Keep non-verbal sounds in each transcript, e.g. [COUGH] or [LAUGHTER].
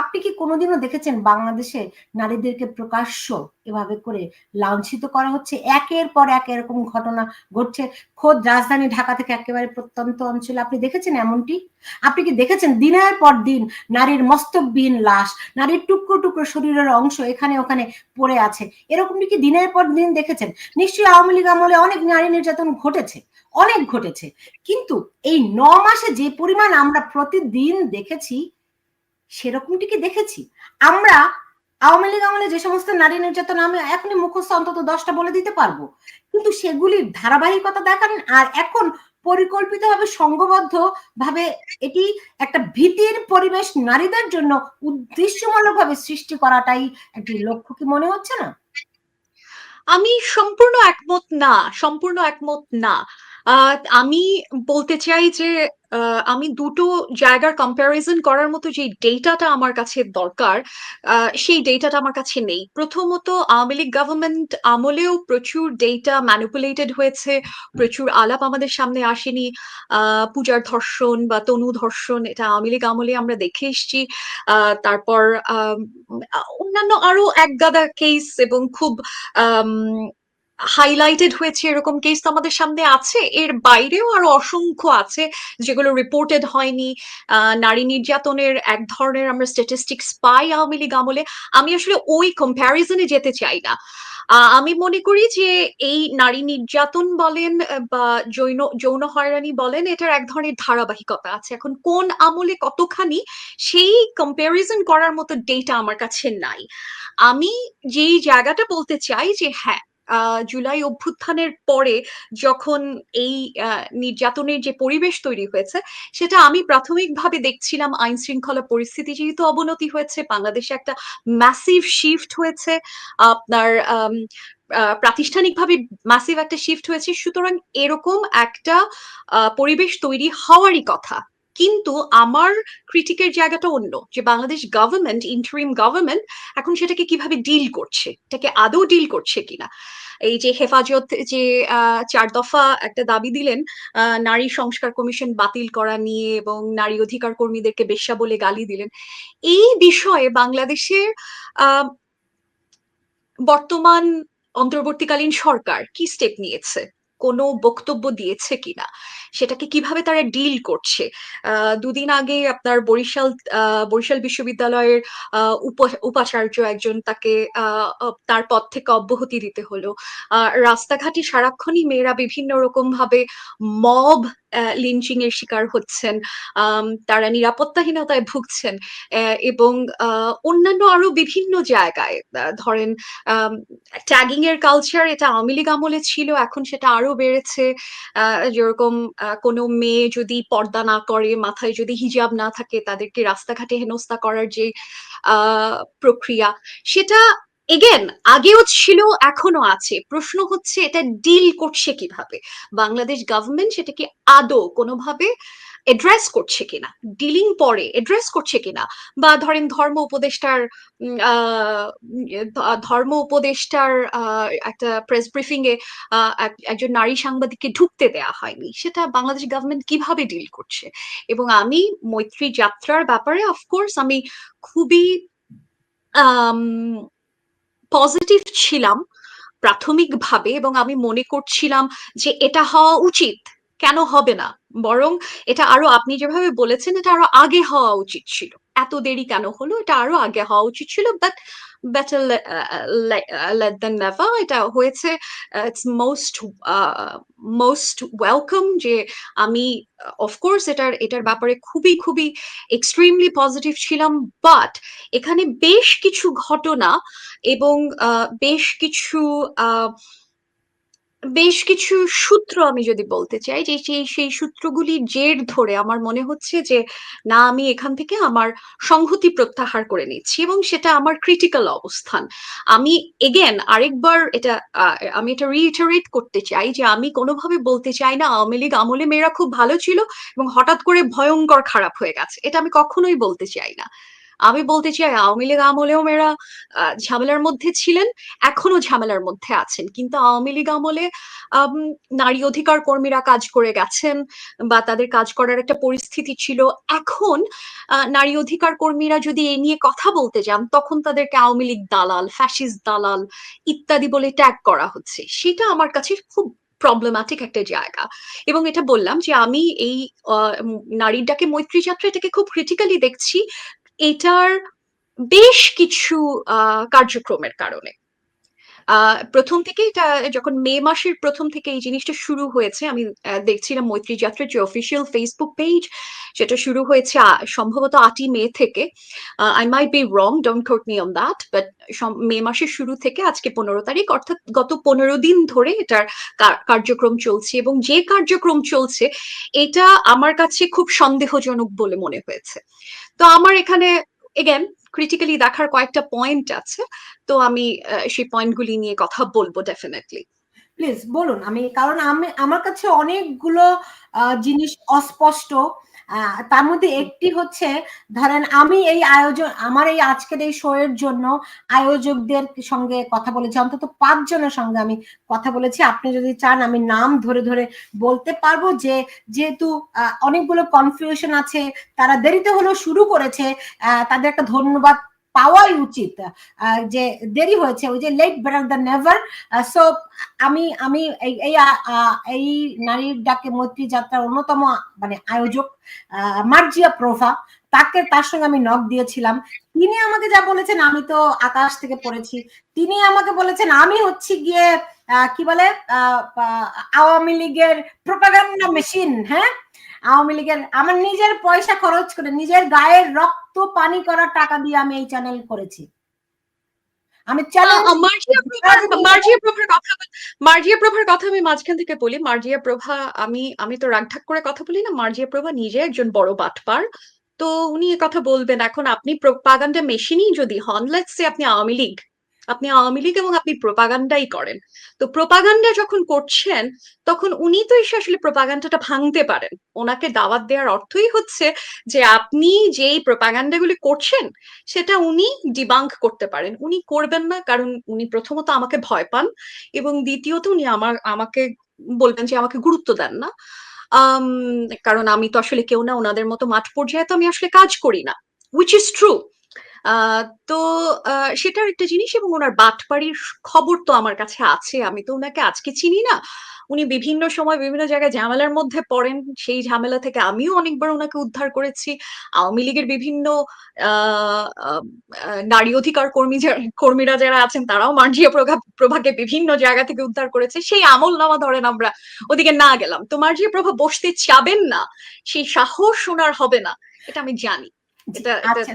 আপনি কি কোনোদিনও দেখেছেন বাংলাদেশে নারীদেরকে প্রকাশ্য এভাবে করে লাঞ্ছিত করা হচ্ছে? একের পর এক এরকম ঘটনা ঘটছে। খোদ রাজধানী ঢাকা থেকে একেবারে প্রত্যন্ত অঞ্চলে আপনি দেখেছেন এমনটি? আপনি কি দেখেছেন দিনের পর দিন নারীর মস্তকবিহীন লাশ, নারীর টুকরো টুকরো শরীরের অংশ এখানে ওখানে পড়ে আছে? এরকমটি কি দিনের পর দিন দেখেছেন? নিশ্চয়ই আওয়ামী লীগ আমলে অনেক নারী নির্যাতন ঘটেছে, অনেক ঘটেছে। কিন্তু এই ন মাসে যে পরিমাণ আমরা প্রতিদিন দেখেছি সেরকমটি কি দেখেছি? আমরা আওয়ামী লীগ আমলে যে সমস্ত নারী নির্যাতন আমি এখনই মুখস্থ অন্তত দশটা বলে দিতে পারব। কিন্তু সেগুলির ধারাবাহিকতা দেখান আর এখন পরিকল্পিতভাবে সংঘবদ্ধ ভাবে এটি একটা ভীতির পরিবেশ নারীদের জন্য উদ্দেশ্যমূলক ভাবে সৃষ্টি করাটাই একটি লক্ষ্য, কি মনে হচ্ছে না? আমি সম্পূর্ণ একমত না, সম্পূর্ণ একমত না। আমি বলতে চাই যে আমি দুটো জায়গার কম্প্যারিজন করার মতো যে ডেটাটা আমার কাছে দরকার সেই ডেটাটা আমার কাছে নেই। প্রথমত, আওয়ামী লীগ গভর্নমেন্ট আমলেও প্রচুর ডেটা ম্যানিপুলেটেড হয়েছে, প্রচুর আলাপ আমাদের সামনে আসেনি। পূজার ধর্ষণ বা তনু ধর্ষণ, এটা আওয়ামী লীগ আমলে আমরা দেখে এসছি। তারপর অন্যান্য আরও এক গাদা কেস এবং খুব হাইলাইটেড হয়েছে এরকম কেস তো আমাদের সামনে আছে। এর বাইরেও আরও অসংখ্য আছে যেগুলো রিপোর্টেড হয়নি। নারী নির্যাতনের এক ধরনের আমরা স্ট্যাটিস্টিক্স পাই আওয়ামী লীগ আমলে। আমি আসলে ওই কম্প্যারিজনে যেতে চাই না। আমি মনে করি যে এই নারী নির্যাতন বলেন বা যৌন যৌন হয়রানি বলেন, এটার এক ধরনের ধারাবাহিকতা আছে। এখন কোন আমলে কতখানি সেই কম্প্যারিজন করার মতো ডেটা আমার কাছে নাই। আমি যেই জায়গাটা বলতে চাই যে হ্যাঁ জুলাই অভ্যুত্থানের পরে যখন এই নির্যাতনের যে পরিবেশ তৈরি হয়েছে, সেটা আমি প্রাথমিকভাবে দেখছিলাম আইন শৃঙ্খলা পরিস্থিতি যেহেতু অবনতি হয়েছে, বাংলাদেশে একটা ম্যাসিভ শিফট হয়েছে, আপনার প্রাতিষ্ঠানিকভাবে ম্যাসিভ একটা শিফট হয়েছে, সুতরাং এরকম একটা পরিবেশ তৈরি হওয়ারই কথা। কিন্তু আমার ক্রিটিকের জায়গাটা অন্য, যে বাংলাদেশ গভর্নমেন্ট ইন্টারিম গভর্নমেন্ট এখন সেটাকে কীভাবে ডিল করছে, এটাকে আদৌ ডিল করছে কিনা? এই যে হেফাজত যে চার দফা একটা দাবি দিলেন নারী সংস্কার কমিশন বাতিল করা নিয়ে এবং নারী অধিকার কর্মীদেরকে বেশ্যা বলে গালি দিলেন। এই বিষয়ে বাংলাদেশের বর্তমান অন্তর্বর্তীকালীন সরকার কি স্টেপ নিয়েছে? কোনো বক্তব্য দিয়েছে কিনা? সেটাকে কীভাবে তারা ডিল করছে? দুদিন আগে আপনার বরিশাল বরিশাল বিশ্ববিদ্যালয়ের উপাচার্য একজন তাকে তার পথ থেকে অব্যাহতি দিতে হলো। রাস্তাঘাটে সারাক্ষণই মেয়েরা বিভিন্ন রকম ভাবে মব লিঞ্চিং এর শিকার হচ্ছেন তারা নিরাপত্তাহীনতায় ভুগছেন এবং অন্যান্য আরও বিভিন্ন জায়গায় ধরেন ট্যাগিং এর কালচার এটা আওয়ামী লীগ আমলে ছিল, এখন সেটা আরও বেড়েছে যেরকম কোনো মেয়ে যদি পর্দা না করে, মাথায় যদি হিজাব না থাকে, তাদেরকে রাস্তাঘাটে হেনস্থা করার যে প্রক্রিয়া, সেটা এগেন আগেও ছিল এখনও আছে। প্রশ্ন হচ্ছে, এটা ডিল করছে কীভাবে? বাংলাদেশ গভর্নমেন্ট সেটাকে আদৌ কোনোভাবে এড্রেস করছে কিনা? ডিলিং পরে এড্রেস করছে কিনা? বা ধরেন ধর্ম উপদেষ্টার ধর্ম উপদেষ্টার একটা প্রেস ব্রিফিং এ একজন নারী সাংবাদিককে ঢুকতে দেয়া হয়নি। সেটা বাংলাদেশ গভর্নমেন্ট কীভাবে ডিল করছে? এবং আমি মৈত্রী যাত্রার ব্যাপারে অফকোর্স আমি খুবই পজিটিভ ছিলাম প্রাথমিকভাবে এবং আমি মনে করছিলাম যে এটা হওয়া উচিত। কেন হবে না? বরং এটা আরও আপনি যেভাবে বলেছেন, এটা আরও আগে হওয়া উচিত ছিল। এত দেরি কেন হলো? এটা আরও আগে হওয়া উচিত ছিল but better late than never এটা হয়েছে ইটস মোস্ট মোস্ট ওয়েলকাম যে আমি অফকোর্স এটার এটার ব্যাপারে খুবই খুবই এক্সট্রিমলি পজিটিভ ছিলাম বাট এখানে বেশ কিছু ঘটনা এবং বেশ কিছু আহ বেশ কিছু সূত্র আমি যদি বলতে চাই, যে সেই সেই সূত্রগুলি জের ধরে আমার মনে হচ্ছে যে, না, আমি এখান থেকে আমার সংহতি প্রত্যাহার করে নিচ্ছি এবং সেটা আমার ক্রিটিক্যাল অবস্থান। আমি এগেন আরেকবার এটা আমি এটা রিইটারেট করতে চাই যে, আমি কোনোভাবে বলতে চাই না, আওয়ামী লীগ আমলে মেয়েরা খুব ভালো ছিল এবং হঠাৎ করে ভয়ঙ্কর খারাপ হয়ে গেছে। এটা আমি কখনোই বলতে চাই না। আমি বলতে চাই আওয়ামী লীগ আমলেও মেয়েরা ঝামেলার মধ্যে ছিলেন এখনও ঝামেলার মধ্যে আছেন। কিন্তু আওয়ামী লীগ আমলে আম, নারী অধিকার কর্মীরা কাজ করে গেছেন বা তাদের কাজ করার একটা পরিস্থিতি ছিল। এখন নারী অধিকার কর্মীরা যদি এ নিয়ে কথা বলতে যান তখন তাদেরকে আওয়ামী লীগ দালাল ফ্যাসিস্ট দালাল ইত্যাদি বলে ট্যাগ করা হচ্ছে। সেটা আমার কাছে খুব প্রবলেম্যাটিক একটা জায়গা। এবং এটা বললাম যে আমি এই ডাকে মৈত্রী যাত্রা এটাকে খুব ক্রিটিক্যালি দেখছি। এটার বেশ কিছু কার্যক্রমের কারণে। প্রথম থেকে এটা যখন মে মাসের প্রথম থেকে এই জিনিসটা শুরু হয়েছে, আমি দেখছিলাম মৈত্রী যাত্রার যে অফিসিয়াল ফেসবুক পেজ সেটা শুরু হয়েছে সম্ভবত আটই মে থেকে। I might be wrong don't quote me on that but May মাসের শুরু থেকে আজকে পনেরো তারিখ, অর্থাৎ গত পনেরো দিন ধরে এটার কার্যক্রম চলছে এবং যে কার্যক্রম চলছে, এটা আমার কাছে খুব সন্দেহজনক বলে মনে হয়েছে। তো আমার এখানে এগেন ক্রিটিক্যালি দেখার কয়েকটা পয়েন্ট আছে, তো আমি সেই পয়েন্টগুলি নিয়ে কথা বলব ডেফিনেটলি প্লিজ বলুন, আমি, কারণ আমি, আমার কাছে অনেকগুলো জিনিস অস্পষ্ট তার মধ্যে একটি হচ্ছে ধরেন আমি এই আয়োজন আমার এই আজকের এই শো এর জন্য আয়োজকদের সঙ্গে কথা বলেছি অন্তত পাঁচজনের সঙ্গে আমি কথা বলেছি। আপনি যদি চান আমি নাম ধরে ধরে বলতে পারব যে যেহেতু আহ, অনেকগুলো কনফিউশন আছে তারা দেরিতে হলো শুরু করেছে আহ, তাদের একটা ধন্যবাদ পাওয়াই উচিত। যে দেরি হয়েছে, ওই যে late better the never so আমি আমি এই এই নারীর ডাকে মৈত্রী যাত্রার অন্যতম মানে আয়োজক মার্জিয়া প্রভা, তাকে, তার সঙ্গে আমি নখ দিয়েছিলাম। তিনি আমাকে যা বলেছেন, আমি তো আকাশ থেকে পড়েছি। তিনি আমাকে বলেছেন, আমি হচ্ছি গিয়ে কি বলে? আওয়ামী লীগের প্রোপাগান্ডা মেশিন হ্যাঁ? আওয়ামী লীগের আমার নিজের পয়সা খরচ করে নিজের গায়ের রক্ত পানি করার টাকা দিয়ে আমি এই চ্যানেল করেছি। আমি মার্জিয়া প্রভার কথা মার্জিয়া প্রভার কথা আমি মাঝখান থেকে বলি। মার্জিয়া প্রভা আমি আমি তো রাগঢাক করে কথা বলি না। মার্জিয়া প্রভা নিজে একজন বড় বাটপার। তো উনি কথা বলবেন। এখন আপনি প্রোপাগান্ডা মেশিনই যদি হন লেটস সে আপনি আওয়ামী লীগ আপনি আওয়ামী লীগ এবং আপনি প্রোপাগান্ডাই করেন। তো প্রোপাগান্ডা যখন করছেন, তখন উনি তো এসে আসলে প্রোপাগান্ডাটা ভাঙতে পারেন। ওনাকে দাওয়াত দেওয়ার অর্থই হচ্ছে যে আপনি যেই প্রোপাগান্ডাগুলি করছেন, সেটা উনি ডিবাঙ্ক করতে পারেন। উনি করবেন না, কারণ উনি প্রথমত আমাকে ভয় পান এবং দ্বিতীয়ত উনি আমার, আমাকে বলবেন যে আমাকে গুরুত্ব দেন না। কারণ আমি তো আসলে কেউ না, ওনাদের মতো মাঠ পর্যায়ে তো আমি আসলে কাজ করি না। উইচ ইজ ট্রু তো সেটার একটা জিনিস এবং ওনার বাটপাড়ির খবর তো আমার কাছে আছে, আমি তো ওনাকে আজকে চিনি না। উনি বিভিন্ন সময় বিভিন্ন জায়গায় ঝামেলার মধ্যে পড়েন, সেই ঝামেলা থেকে আমিও অনেকবার ওনাকে উদ্ধার করেছি। আওয়ামী লীগের বিভিন্ন নারী অধিকার কর্মী কর্মীরা যারা আছেন, তারাও মার্জিয়া প্রভা প্রভাকে বিভিন্ন জায়গা থেকে উদ্ধার করেছে। সেই আমল নামা ধরেন আমরা, ওদিকে না গেলাম। তো মার্জিয়া প্রভা বসতে চাবেন না, সেই সাহস ওনার হবে না, এটা আমি জানি। আচ্ছা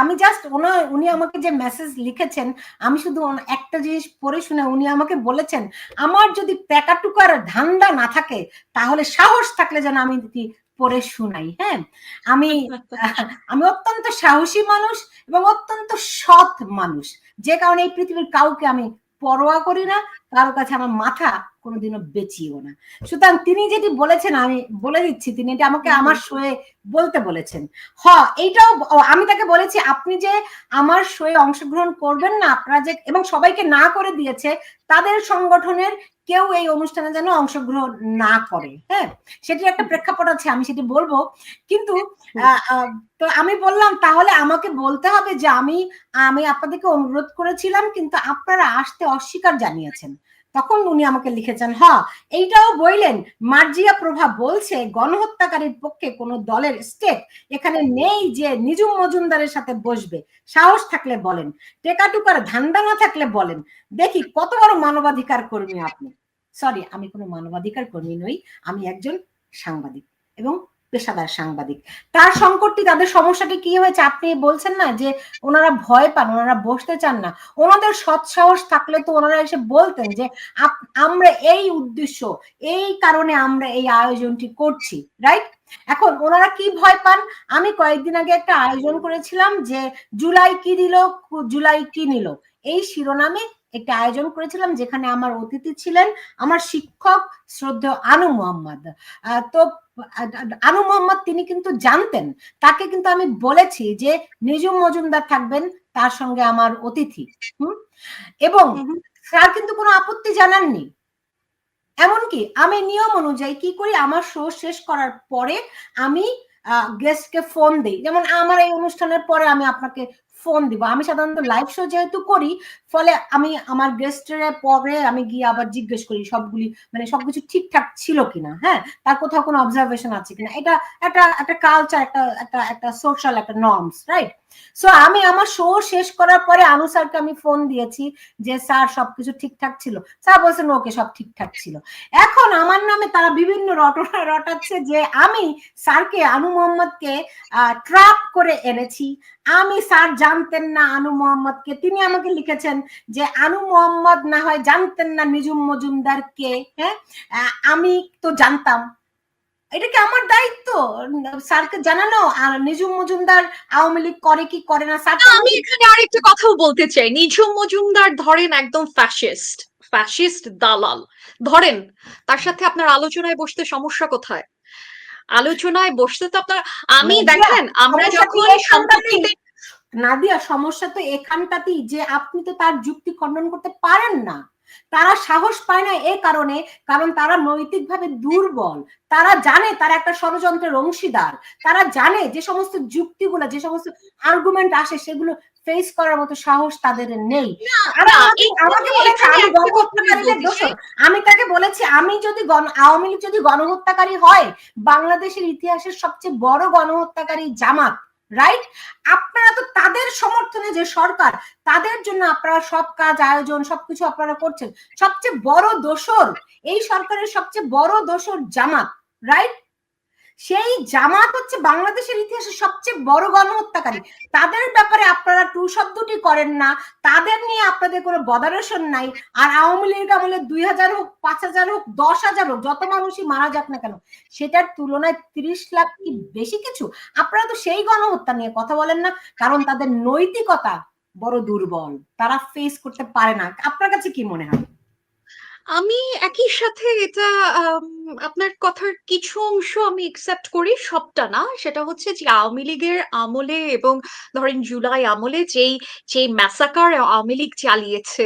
আমি জাস্ট উনি আমাকে যে মেসেজ লিখেছেন আমি শুধু একটা জিনিস পড়ে শুনে উনি আমাকে বলেছেন আমার যদি প্যাকাটুকার ধান্দা না থাকে তাহলে সাহস থাকলে যেন আমি কি পড়ে শুনাই। হ্যাঁ? আমি [LAUGHS] আমি অত্যন্ত সাহসী মানুষ এবং অত্যন্ত সৎ মানুষ। যে কারণে এই পৃথিবীর কাউকে আমি পরোয়া করি না কারও কাছে আমার মাথা কোনোদিনও বেচিও না। সুতরাং তিনি যেটি বলেছেন আমি বলে দিচ্ছি তিনি এটা আমাকে আমার শোয়ে বলতে বলেছেন। হ এইটাও আমি তাকে বলেছি আপনি যে আমার শোয়ে অংশগ্রহণ করবেন না আপনারা যে এবং সবাইকে না করে দিয়েছে তাদের সংগঠনের কেউ এই অনুষ্ঠানে যেন অংশগ্রহণ না করে হ্যাঁ? সেটি একটা প্রেক্ষাপট আছে আমি সেটি বলব। কিন্তু তো আমি বললাম তাহলে আমাকে বলতে হবে যে আমি আমি আপনাদেরকে অনুরোধ করেছিলাম কিন্তু আপনারা আসতে অস্বীকার জানিয়েছেন। তখন উনি আমাকে লিখেছেন, হ, এইটাও বললেন মার্জিয়া প্রভা বলছে, গণহত্যাকারীর পক্ষে কোনো দলের স্টেট এখানে নেই যে নিজুম মজুমদারের সাথে বসবে। সাহস থাকলে বলেন, টেকাটুকার ধান্দা না থাকলে বলেন। দেখি কত বড় মানবাধিকার কর্মী আপনি। সরি আমি কোনো মানবাধিকার কর্মী নই, আমি একজন সাংবাদিক এবং পেশাদার সাংবাদিক। তার সংকটটি, তাদের সমস্যাটি কি হয়েছে আপনি বলছেন না যে ওনারা ভয় পান, ওনারা বসতে চান না। ওনাদের সৎ সাহস থাকলে তো ওনারা এসে বলতেন যে আমরা এই উদ্দেশ্য, এই কারণে আমরা এই আয়োজনটি করছি রাইট এখন ওনারা কি ভয় পান? আমি কয়েকদিন আগে একটা আয়োজন করেছিলাম যে জুলাই কি দিল, জুলাই কি নিল? এই শিরোনামে একটি আয়োজন করেছিলাম যেখানে আমার অতিথি ছিলেন আমার শিক্ষক শ্রদ্ধেয় আনু মোহাম্মদ। তো আনু মোহাম্মদ তিনি কিন্তু জানতেন তাকে কিন্তু আমি বলেছি যে নিজুম মজুমদার থাকবেন তার সঙ্গে আমার অতিথি। হুম? এবং। স্যার কিন্তু কোনো আপত্তি জানাননি। এমনকি আমি নিয়ম অনুযায়ী কি করি আমার শো শেষ করার পরে আমি গেস্টকে ফোন দিই। যেমন আমার এই অনুষ্ঠানের পরে আমি আপনাকে ফোন দিব। আমি সাধারণত লাইভ শো যেহেতু করি, ফলে আমি আমার গেস্টের পরে আমি গিয়ে আবার জিজ্ঞেস করি সবগুলি মানে সবকিছু ঠিকঠাক ছিল কিনা হ্যাঁ? তার কোথাও কোনো অবজারভেশন আছে কিনা? এটা একটা একটা কালচার একটা একটা একটা সোশ্যাল একটা নর্মস রাইট সো আমি আমার শো শেষ করার পরে আনু স্যারকে আমি ফোন দিয়েছি যে, স্যার, সবকিছু ঠিকঠাক ছিল? স্যার বলছেন, ওকে, সব ঠিকঠাক ছিল। এখন আমার নামে তারা বিভিন্ন রটনা রটাচ্ছে যে, আমি স্যারকে, আনু মোহাম্মদকে ট্র্যাপ করে এনেছি। আমি স্যার জানতেন না আনু মোহাম্মদকে। তিনি আমাকে লিখেছেন যে, আনু মোহাম্মদ না হয় জানতেন না নিজুম মজুমদার কে হ্যাঁ আমি তো জানতাম। এটা আমার দায়িত্ব স্যারকে জানানো আর নিজুম মজুমদার আওয়ামী লীগ করে কি করে না স্যার? আমি এখানে আরেকটা কথাও বলতে চাই। নিঝুম মজুমদার ধরেন একদম ফ্যাসিস্ট ফ্যাসিস্ট দালাল। ধরেন তার সাথে আপনার আলোচনায় বসতে সমস্যা কোথায়? আলোচনায় বসতে তো আপনার আমি দেখেন আমরা যখন? নাদিয়া সমস্যা তো এখানটাতেই যে আপনি তো তার যুক্তি খণ্ডন করতে পারেন না। তারা সাহস পায় না এ কারণে কারণ তারা নৈতিকভাবে দুর্বল। তারা জানে তারা একটা ষড়যন্ত্রের অংশীদার। তারা জানে যে সমস্ত যুক্তিগুলো যে সমস্ত আর্গুমেন্ট আসে সেগুলো ফেস করার মতো সাহস তাদের নেই। আমি তাকে বলেছি আমি যদি গণ আওয়ামী লীগ যদি গণহত্যাকারী হয় বাংলাদেশের ইতিহাসের সবচেয়ে বড় গণহত্যাকারী জামাত রাইট আপনারা তো তাদের সমর্থনে যে সরকার, তাদের জন্য আপনারা সব কাজ, আয়োজন, সবকিছু আপনারা করছেন। সবচেয়ে বড় দোষর, এই সরকারের সবচেয়ে বড় দোষর জামাত রাইট সেই জামাত হচ্ছে বাংলাদেশের ইতিহাসে সবচেয়ে বড় গণহত্যাকারী। তাদের ব্যাপারে আপনারা টু শব্দটি করেন না। তাদের নিয়ে আপনাদের কোনো বদারেশন নাই। আর আওয়ামী লীগ আমলে দুই হাজার হোক, পাঁচ হাজার হোক, দশ হাজার হোক, যত মানুষই মারা যাক না কেন, সেটার তুলনায় তিরিশ লাখ কি বেশি কিছু? আপনারা তো সেই গণহত্যা নিয়ে কথা বলেন না, কারণ তাদের নৈতিকতা বড় দুর্বল। তারা ফেস করতে পারে না। আপনার কাছে কি মনে হয়? আমি একই সাথে এটা আপনার কথার কিছু অংশ আমি একসেপ্ট করি, সবটা না। সেটা হচ্ছে যে আওয়ামী লীগের আমলে এবং ধরেন জুলাই আমলে যেই যেই ম্যাসাকার আওয়ামী লীগ চালিয়েছে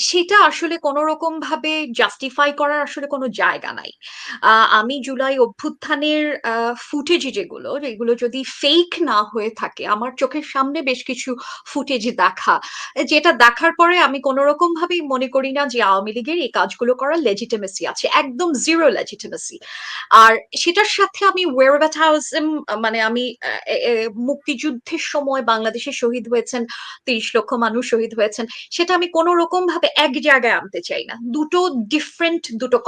সেটা আসলে কোনো রকম ভাবে জাস্টিফাই করার আসলে কোনো জায়গা নাই। আমি জুলাই অভ্যুত্থানের ফুটেজ যেগুলো যেগুলো যদি ফেক না হয়ে থাকে, আমার চোখের সামনে বেশ কিছু ফুটেজ দেখা। যেটা দেখার পরে আমি কোনো রকম ভাবেই মনে করি না যে আওয়ামী লীগের এই কাজগুলো করার লেজিটিমেসি আছে, একদম জিরো লেজিটিমেসি আর সেটার সাথে আমি ওয়েরব্যাটাউজম মানে আমি মুক্তিযুদ্ধের সময় বাংলাদেশে শহীদ হয়েছেন, তিরিশ লক্ষ মানুষ শহীদ হয়েছেন, সেটা আমি কোনো রকম ভাবে এক জায়গায় আনতে চাই না। দুটো ডিফারেন্ট দুটো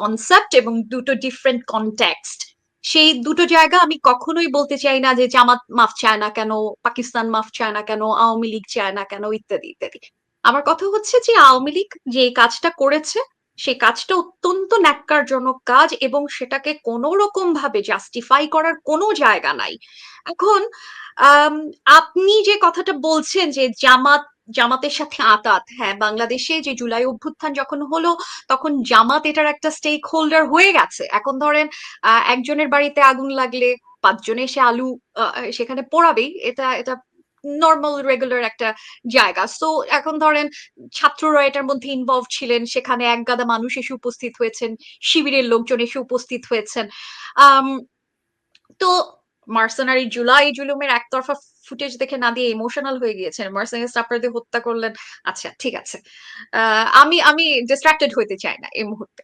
কনসেপ্ট এবং দুটো ডিফারেন্ট কনটেক্সট সেই দুটো জায়গা আমি কখনোই বলতে চাই না যে জামাত মাফ চায় না কেন, পাকিস্তান মাফ চায় না কেন, আওয়ামী লীগ চায় না কেন, ইত্যাদি ইত্যাদি। আমার কথা হচ্ছে যে আওয়ামী লীগ যে কাজটা করেছে সেই কাজটা অত্যন্ত ন্যাক্কারজনক কাজ এবং সেটাকে কোনো রকম ভাবে জাস্টিফাই করার কোনো জায়গা নাই। এখন আপনি যে কথাটা বলছেন যে জামাত, জামাতের সাথে আতাত হ্যাঁ বাংলাদেশে যে জুলাই অভ্যুত্থান যখন হলো, তখন জামাত এটার একটা স্টেক হোল্ডার হয়ে গেছে। এখন ধরেন একজনের বাড়িতে আগুন লাগলে পাঁচজনে সে আলু সেখানে পোড়াবেই, এটা এটা নর্মাল রেগুলার একটা জায়গা। সো এখন ধরেন ছাত্ররা এটার মধ্যে ইনভলভ ছিলেন। সেখানে এক গাদা মানুষ এসে উপস্থিত হয়েছেন, শিবিরের লোকজন এসে উপস্থিত হয়েছেন। তো মার্সেনারি জুলাই জুলুমের একতরফা ফুটেজ দেখে না দিয়ে ইমোশনাল হয়ে গিয়েছেন। মার্সেনারি স্টাফারদের হত্যা করলেন। আচ্ছা ঠিক আছে। আমি আমি ডিস্ট্রাক্টেড হইতে চাই না এই মুহূর্তে।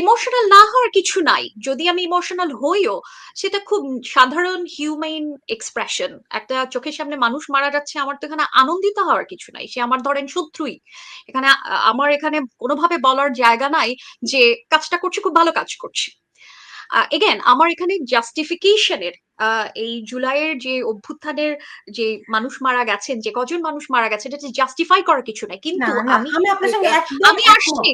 ইমোশনাল না হওয়ার কিছু নাই। যদি আমি ইমোশনাল হইও, সেটা খুব সাধারণ হিউম্যান এক্সপ্রেশন একটা চোখের সামনে মানুষ মারা যাচ্ছে, আমার তো এখানে আনন্দিত হওয়ার কিছু নাই। সে আমার ধরেন শত্রুই। এখানে আমার এখানে কোনোভাবে বলার জায়গা নাই যে কাজটা করছি, খুব ভালো কাজ করছি। এগেন আমার এখানে জাস্টিফিকেশনের এই জুলাইয়ের যে অভ্যুত্থানের যে মানুষ মারা গেছেন যে কজন মানুষ মারা গেছেন এটা জাস্টিফাই করার কিছু নাই। না কিন্তু আমি। আসছি।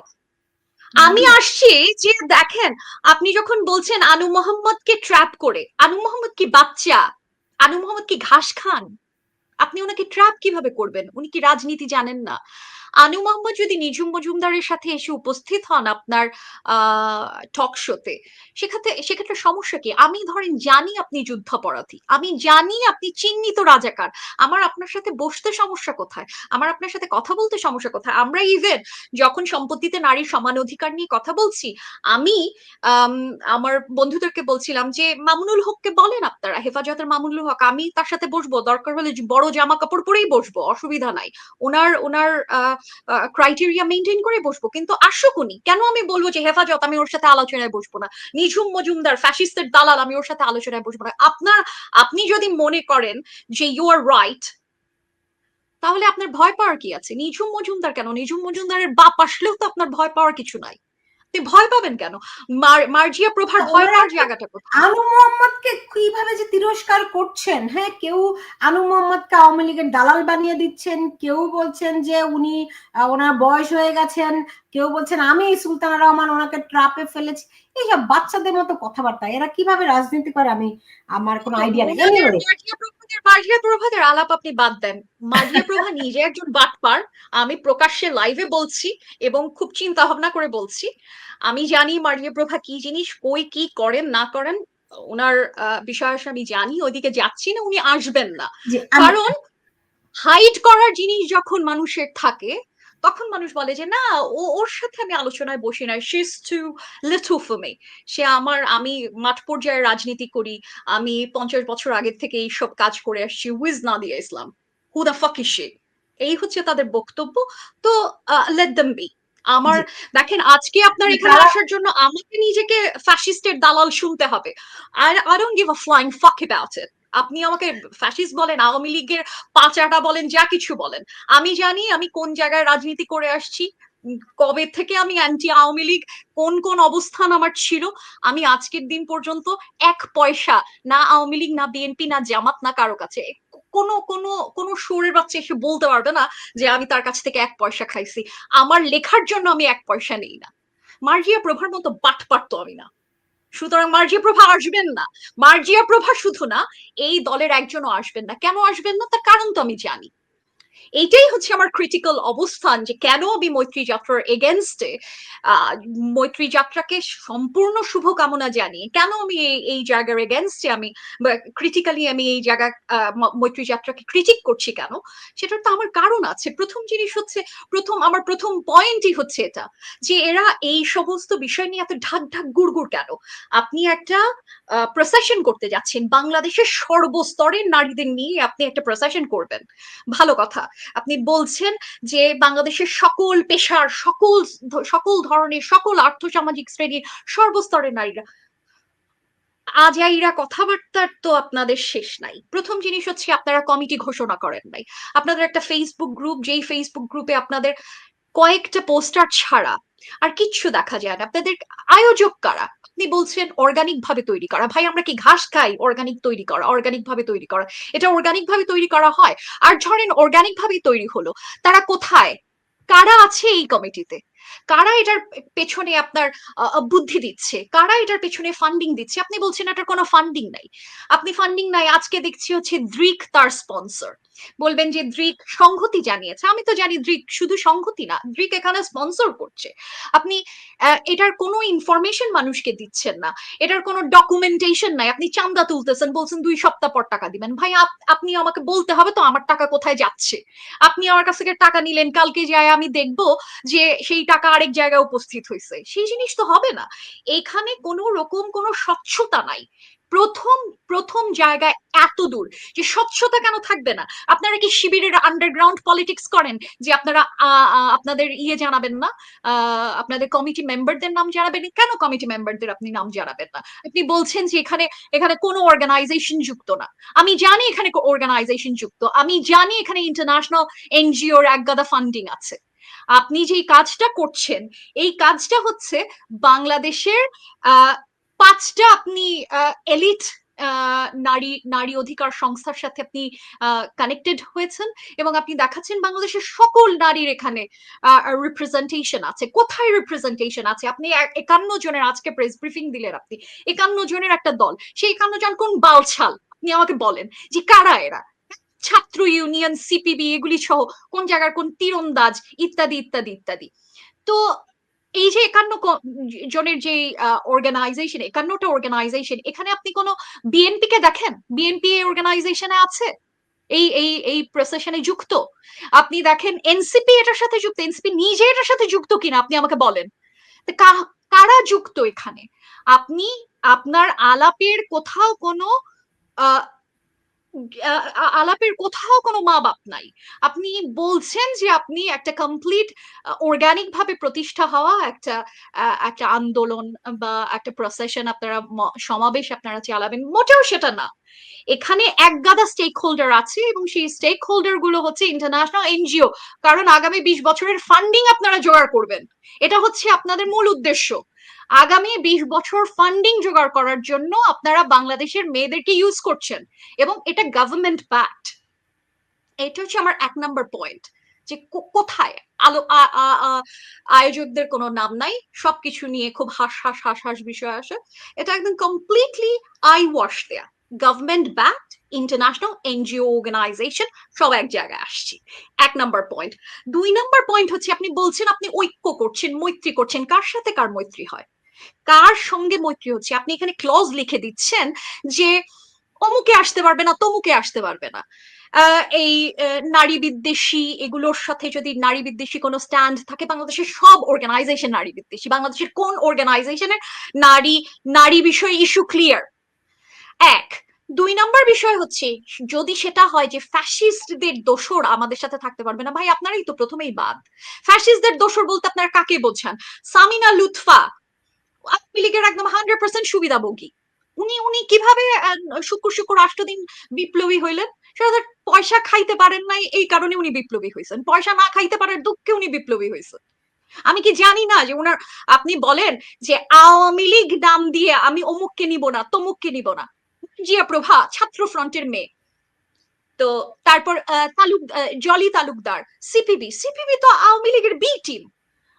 আমি আসছি যে দেখেন আপনি যখন বলছেন আনু মোহাম্মদকে ট্র্যাপ করে আনু মোহাম্মদ কি বাচ্চা? আনু মোহাম্মদ কি ঘাস খান? আপনি ওনাকে ট্র্যাপ কীভাবে করবেন? উনি কি রাজনীতি জানেন না? আনু মোহাম্মদ যদি নিঝুম মজুমদারের সাথে এসে উপস্থিত হন আপনার টক শোতে সেক্ষেত্রে সেক্ষেত্রে সমস্যা কি? আমি ধরেন জানি আপনি যুদ্ধাপরাধী। আমি জানি আপনি চিহ্নিত রাজাকার। আমার আপনার সাথে বসতে সমস্যা কোথায়? আমার আপনার সাথে কথা বলতে সমস্যা কোথায়? আমরা ইভেন যখন সম্পত্তিতে নারীর সমান অধিকার নিয়ে কথা বলছি আমি আম, আমার বন্ধুদেরকে বলছিলাম যে মামুনুল হককে বলেন আপনারা হেফাজতের মামুনুল হক আমি তার সাথে বসবো। দরকার হলে বড় জামা কাপড় পরেই বসবো অসুবিধা নাই। ওনার ওনার ক্রাইটেরিয়া মেনটেন করে বসবো। কিন্তু আসুক উনি কেন আমি বলব যে, হেফাজত, আমি ওর সাথে আলোচনায় বসবো না? নিঝুম মজুমদার ফ্যাসিস্টের দালাল, আমি ওর সাথে আলোচনায় বসবো না। আপনার, আপনি যদি মনে করেন যে ইউ আর রাইট তাহলে আপনার ভয় পাওয়ার কি আছে? নিঝুম মজুমদার কেন? নিঝুম মজুমদারের বাপ আসলেও তো আপনার ভয় পাওয়ার কিছু নাই। আপনি ভয় পাবেন কেন? মার্জিয়া প্রভার ভয় পাওয়ার জায়গাটা কোথায়? আনু মোহাম্মদকে কীভাবে যে তিরস্কার করছেন? হ্যাঁ কেউ মোহাম্মদকে আওয়ামী লীগের দালাল বানিয়ে দিচ্ছেন কেউ বলছেন যে উনি ওনার বয়স হয়ে গেছেন কেউ বলছেন আমি সুলতানা রহমান ওনাকে ট্রাপে ফেলেছি। এইসব বাচ্চাদের মতো কথাবার্তা এরা কীভাবে রাজনীতি করে আমি আমার কোনো আইডিয়া নেই। মাঝিয়া প্রভাদের আলাপ আপনি বাদ দেন। মাঝিয়া প্রভা [LAUGHS] নিজে একজন বাটপার আমি প্রকাশ্যে লাইভে বলছি এবং খুব চিন্তা ভাবনা করে বলছি। আমি জানি মার্জিয়া প্রভা কি জিনিস কই কি করেন না করেন ওনার আহ, বিষয় আমি জানি ওইদিকে যাচ্ছি না উনি আসবেন না। কারণ হাইড করার জিনিস যখন মানুষের থাকে তখন মানুষ বলে যে না ও ওর সাথে আমি আলোচনায় বসি না she is too little for me সে আমার আমি মাঠ পর্যায়ে রাজনীতি করি। আমি পঞ্চাশ বছর আগের থেকে এইসব কাজ করে আসছি। উইজ নাদিয়া ইসলাম হু দা ফাক ইস এই হচ্ছে তাদের বক্তব্য। তো লেট দেম বি আমার দেখেন আজকে আপনার এখানে আসার জন্য আমাকে নিজেকে ফ্যাসিস্টের দালাল শুনতে হবে। আর I don't give a flying fuck about it আপনি আমাকে ফ্যাসিস্ট বলেন, আওয়ামী লীগের পাচাটা বলেন, যা কিছু বলেন। আমি জানি আমি কোন জায়গায় রাজনীতি করে আসছি কবে থেকে আমি অ্যান্টি আওয়ামী লীগ, কোন কোন অবস্থান আমার ছিল, আমি আজকের দিন পর্যন্ত এক পয়সা না আওয়ামী লীগ, না বিএনপি না জামাত, না কারও কাছে। কোনো কোনো কোনো সুরের বাচ্চা এসে বলতে পারবে না যে আমি তার কাছ থেকে এক পয়সা খাইছি। আমার লেখার জন্য আমি এক পয়সা নেই না। মার্জিয়া প্রভার মতো বাট পারতো আমি না। সুতরাং মার্জিয়া প্রভা আসবেন না। মার্জিয়া প্রভা শুধু না, এই দলের একজনও আসবেন না। কেন আসবেন না? তার কারণ তো আমি জানি। এইটাই হচ্ছে আমার ক্রিটিক্যাল অবস্থান যে কেন আমি মৈত্রী যাত্রার এগেনস্টে মৈত্রী যাত্রাকে সম্পূর্ণ শুভকামনা জানিয়ে কেন আমি এই- জায়গার এগেনস্টে আমি ক্রিটিক্যালি আমি এই জায়গা মৈত্রী যাত্রাকে ক্রিটিক করছি কেন? সেটার তো আমার কারণ আছে। প্রথম জিনিস হচ্ছে, প্রথম, আমার প্রথম পয়েন্টই হচ্ছে এটা যে এরা এই সমস্ত বিষয় নিয়ে এত ঢাক ঢাক গুড়গুড় কেন? আপনি একটা প্রসেশন করতে যাচ্ছেন। বাংলাদেশের সর্বস্তরের নারীদের নিয়ে আপনি একটা প্রসেশন করবেন। ভালো কথা। আপনি বলছেন যে বাংলাদেশের সকল পেশার, সকল সকল ধরনের, সকল আর্থসামাজিক শ্রেণির সর্বস্তরের নারীরা। আজ আজাইরা কথাবার্তার তো আপনাদের শেষ নাই। প্রথম জিনিস হচ্ছে আপনারা কমিটি ঘোষণা করেন নাই। আপনাদের একটা ফেসবুক গ্রুপ যেই ফেসবুক গ্রুপে আপনাদের কয়েকটা পোস্টার ছাড়া আর কিচ্ছু দেখা যায় না। আপনাদের আয়োজক কারা? আপনি বলছেন অর্গানিক ভাবে তৈরি করা। ভাই, আমরা কি ঘাস খাই? অর্গানিক তৈরি করা অর্গানিক ভাবে তৈরি করা। এটা অর্গানিক ভাবে তৈরি করা হয়? আর ধরেন অর্গানিক ভাবে তৈরি হলো, তারা কোথায়? কারা আছে এই কমিটিতে? কারা এটার পেছনে আপনার বুদ্ধি দিচ্ছে? কারা এটার পেছনে ফান্ডিং দিচ্ছে? আপনি বলছেন এটার কোনো ফান্ডিং নাই। আপনি ফান্ডিং নাই, আজকে দেখছি হচ্ছে দ্রিক তার স্পন্সর বলবেন যে দ্রিক সংহতি জানিয়েছে। আমি তো জানি দ্রিক শুধু সংহতি না, দ্রিক এখানে স্পন্সর করছে। আপনি এটার কোনো ইনফরমেশন মানুষকে দিচ্ছেন না। এটার কোনো ডকুমেন্টেশন নাই। আপনি চান্দা তুলতেছেন, বলছেন দুই সপ্তাহ পর টাকা দিবেন। ভাই আপনি আমাকে বলতে হবে তো আমার টাকা কোথায় যাচ্ছে? আপনি আমার কাছ থেকে টাকা নিলেন, কালকে যায় আমি দেখব যে সেই টাকা আরেক জায়গায় উপস্থিত হয়েছে সেই জিনিস তো হবে না। এখানে কোনো রকম কোনো স্বচ্ছতা নাই। প্রথম প্রথম জায়গায় এত দূর যে স্বচ্ছতা কেন থাকবে না? আপনারা কি শিবিরের আন্ডারগ্রাউন্ড পলিটিক্স করেন? যে আপনারা আপনাদের ইয়ে জানাবেন না? আপনাদের কমিটি মেম্বারদের নাম জানাবেন? কেন কমিটি মেম্বারদের আপনি নাম জানাবেন না? আপনি বলছেন যে এখানে এখানে কোনো অর্গানাইজেশন যুক্ত না। আমি জানি এখানে অর্গানাইজেশন যুক্ত। আমি জানি এখানে ইন্টারন্যাশনাল এনজিওর একগাদা ফান্ডিং আছে। আপনি যে কাজটা করছেন, এই কাজটা হচ্ছে বাংলাদেশের পাঁচটা আপনি এলিট নারী নারী অধিকার সংস্থার সাথে আপনি কানেক্টেড হয়েছেন এবং আপনি দেখাচ্ছেন বাংলাদেশের সকল নারীর এখানে রিপ্রেজেন্টেশন আছে। কোথায় রিপ্রেজেন্টেশন আছে? আপনি একান্ন জনের, আজকে প্রেস ব্রিফিং দিলেন আপনি। একান্ন জনের একটা দল। সেই একান্ন জন কোন বালছাল? আপনি আমাকে বলেন যে কারা এরা? ছাত্র ইউনিয়ন সিপিবি এগুলি সহ কোন জায়গার কোন তীরন্দাজ? ইত্যাদি ইত্যাদি ইত্যাদি। তো এই যে একান্ন জনের যে অর্গানাইজেশন একান্নটা অর্গানাইজেশন এখানে আপনি কোনো বিএনপি কে দেখেন? বিএনপি অর্গানাইজেশনে আছে? এই এই এই প্রসেশনে যুক্ত? আপনি দেখেন এনসিপি এটার সাথে যুক্ত এনসিপি নিজে এটার সাথে যুক্ত কিনা, আপনি আমাকে বলেন। কারা যুক্ত এখানে? আপনি আপনার আলাপের কোথাও কোনো আলাপের কোথাও কোনো মা বাপ নাই। আপনি বলছেন যে আপনি একটা কমপ্লিট অর্গানিক ভাবে প্রতিষ্ঠা হওয়া একটা একটা আন্দোলন বা একটা প্রসেশন আপনারা সমাবেশ আপনারা চালাবেন, মোটেও সেটা না। এখানে এক গাদা স্টেক হোল্ডার আছে এবং সেই স্টেক হোল্ডারগুলো হচ্ছে ইন্টারন্যাশনাল এনজিও কারণ আগামী বিশ বছরের ফান্ডিং আপনারা জোগাড় করবেন। এটা হচ্ছে আপনাদের মূল উদ্দেশ্য। আগামী বিশ বছর ফান্ডিং জোগাড় করার জন্য আপনারা বাংলাদেশের মেয়েদেরকে ইউজ করছেন এবং এটা গভর্নমেন্ট ব্যাক্ট এটা হচ্ছে আমার এক নম্বর পয়েন্ট যে কোথায়? আলো আয়োজকদের কোনো নাম নাই, সবকিছু নিয়ে খুব হাস হাস হাস হাস বিষয় আসে। এটা একদম কমপ্লিটলি আই ওয়াশ দেয়া। Government backed international NGO organisation সব এক জায়গায় আসছি। এক নাম্বার পয়েন্ট দুই নাম্বার পয়েন্ট হচ্ছে আপনি বলছেন আপনি ঐক্য করছেন, মৈত্রী করছেন। কার সাথে কার মৈত্রী হয়? কার সঙ্গে মৈত্রী হচ্ছে? আপনি এখানে ক্লজ লিখে দিচ্ছেন যে অমুকে আসতে পারবে না, তমুকে আসতে পারবে না। এই নারী বিদ্বেষী এগুলোর সাথে যদি নারী বিদ্বেষী কোনো স্ট্যান্ড থাকে, বাংলাদেশের সব অর্গানাইজেশন নারী বিদ্বেষী। বাংলাদেশের কোন অর্গানাইজেশনের নারী নারী বিষয়ে ইস্যু ক্লিয়ার এক, দুই নম্বর বিষয় হচ্ছে, যদি সেটা হয় যে ফ্যাসিস্টদের দোসর আমাদের সাথে থাকতে পারবে না, ভাই, আপনারাই তো প্রথমেই বাদ। ফ্যাসিস্টদের দোসর বলতে আপনারা কাকে বোঝান? সামিনা লুৎফা আওয়ামী লীগের একদম হান্ড্রেড পার্সেন্ট সুবিধাভোগী। উনি উনি কীভাবে শুক্র শুক্র রাষ্ট্র দিন বিপ্লবী হইলেন? সেটা পয়সা খাইতে পারেন নাই, এই কারণে উনি বিপ্লবী হয়েছেন পয়সা না খাইতে পারার দুঃখে উনি বিপ্লবী হয়েছেন আমি কি জানি না যে উনার, আপনি বলেন যে আওয়ামী লীগ নাম দিয়ে আমি অমুককে নিব না, তমুককে নিব না। জিয়া প্রভা, ছাত্র ফ্রন্টের মেয়ে। তো তারপর তালুক জলি তালুকদার, সিপিবি। সিপিবি তো আওয়ামী লীগের বি টিম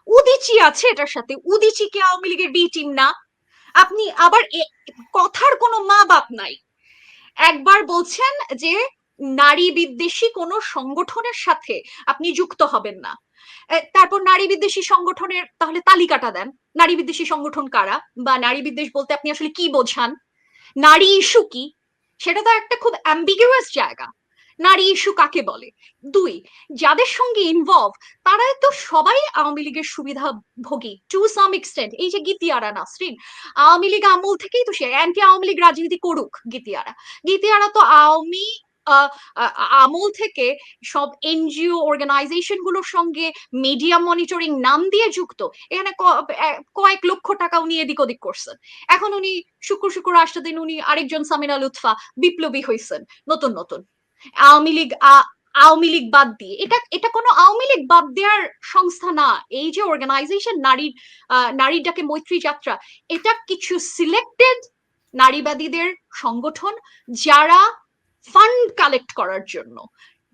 উদিচি আছে এটার সাথে। উদিচি কি আওয়ামী লীগের বি টিম না? আপনি আবার কথার কোনো মা বাপ নাই। একবার বলছেন যে নারী বিদ্বেষী কোনো সংগঠনের সাথে আপনি যুক্ত হবেন না। তারপর নারী বিদ্বেষী সংগঠনের তাহলে তালিকাটা দেন। নারী বিদ্বেষী সংগঠন কারা? বা নারী বিদ্বেষ বলতে আপনি আসলে কি বোঝান? নারী ইস্যু কি? সেটা তো একটা খুব অ্যাম্বিগুয়াস জায়গা। নারী ইস্যু কাকে বলে? দুই, যাদের সঙ্গে ইনভলভ তারা তো সবাই আওয়ামী লীগের সুবিধা ভোগী টু সাম এক্সটেন্ট এই যে গীতিয়ারা নাসরিন, আওয়ামী লীগ আমল থেকেই তো সে অ্যান্টি আওয়ামী লীগ রাজনীতি করুক গীতিয়ারা। গীতিয়ারা তো আওয়ামী আমল থেকে সব এনজিও অর্গানাইজেশনগুলোর সঙ্গে মিডিয়া মনিটরিং নাম দিয়ে যুক্ত। এখানে কয়েক লক্ষ টাকা উনি এদিক ওদিক করছেন। এখন উনি শুক্র শুক্র রাষ্ট্র দিন উনি আরেকজন সামিনা লুৎফা বিপ্লবী হয়েছেন নতুন নতুন। আওয়ামী লীগ আওয়ামী লীগ বাদ দিয়ে। এটা এটা কোনো আওয়ামী লীগ বাদ দেওয়ার সংস্থা না। এই যে অর্গানাইজেশন নারীর নারীর ডাকে মৈত্রী যাত্রা, এটা কিছু সিলেক্টেড নারীবাদীদের সংগঠন যারা ফান্ড কালেক্ট করার জন্য।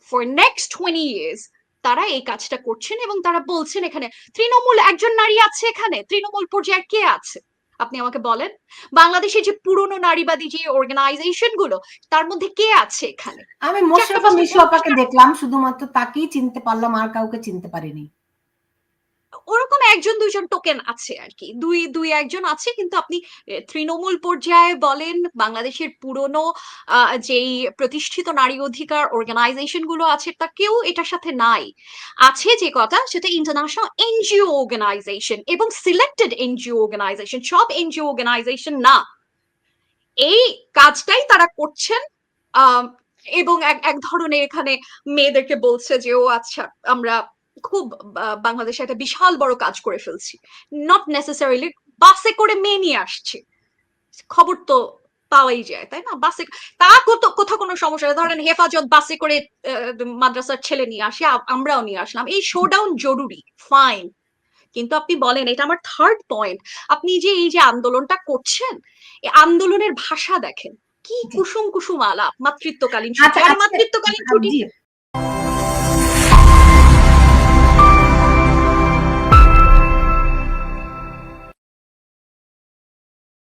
ফর নেক্সট টোয়েন্টি ইয়ার্স তারা এই কাজটা করছেন এবং তারা বলছেন এখানে, তৃণমূল, একজন নারী আছে এখানে। তৃণমূল পর্যায়ে কে আছে? আপনি আমাকে বলেন বাংলাদেশে যে পুরনো নারীবাদী যে অর্গানাইজেশনগুলো তার মধ্যে কে আছে এখানে? আমি মোশারফা মিশু আপাকে দেখলাম শুধুমাত্র তাকেই চিনতে পারলাম আর কাউকে চিনতে পারিনি। ওরকম একজন, দুইজন টোকেন আছে আর কি দুই দুই একজন আছে, কিন্তু আপনি তৃণমূল পর্যায়ে বলেন, বাংলাদেশের পুরনো যেই প্রতিষ্ঠিত নারী অধিকার অর্গানাইজেশনগুলো আছে, তা কেউ এটার সাথে নাই। আছে যে কথা, সেটা ইন্টারন্যাশনাল এনজিও অর্গানাইজেশন এবং সিলেক্টেড এনজিও অর্গানাইজেশন সব এনজিও অর্গানাইজেশন না। এই কাজটাই তারা করছেন এবং এক ধরনের এখানে মেয়েদেরকে বলছে যে, ও আচ্ছা আমরা খুব বাংলাদেশে একটা বিশাল বড় কাজ করে ফেলছি। নট নেসেসারিলি বাসে করে মেয়ে নিয়ে আসছে। খবর তো পাওয়াই যায় তাই না? বাসে তা কোথাও কোনো সমস্যা ধরেন হেফাজত বাসে করে মাদ্রাসার ছেলে নিয়ে আসে আমরাও নিয়ে আসলাম। এই শোডাউন জরুরি ফাইন কিন্তু আপনি বলেন এটা আমার থার্ড পয়েন্ট আপনি যে এই যে আন্দোলনটা করছেন এই আন্দোলনের ভাষা দেখেন। কি কুসুম কুসুম আলাপ মাতৃত্বকালীন আচ্ছা, আচ্ছা, মাতৃত্বকালীন ছুটি।